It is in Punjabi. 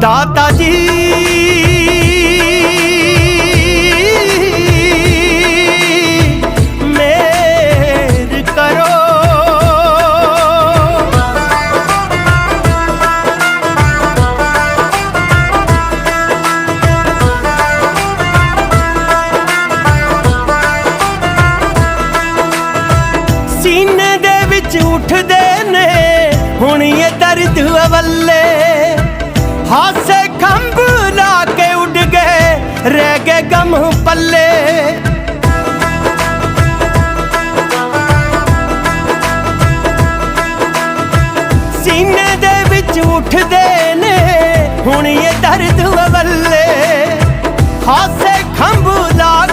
ਦਾਤਾ ਜੀ। ਮੇਰ ਕਰੋ। ਸੀਨੇ ਦੇ ਵਿੱਚ ਉੱਠਦੇ ਨੇ। ਹੁਣ ਇਹ ਦਰਦ ਵੱਲੇ ਰਹਿ ਗਏ ਗਮ ਪੱਲੇ। ਸੀਨੇ ਦੇ ਵਿੱਚ ਉੱਠਦੇ ਨੇ, ਹੁਣ ਇਹ ਦਰਦ ਵੱਲੇ ਹਾਸੇ ਖੰਭ ਲਾ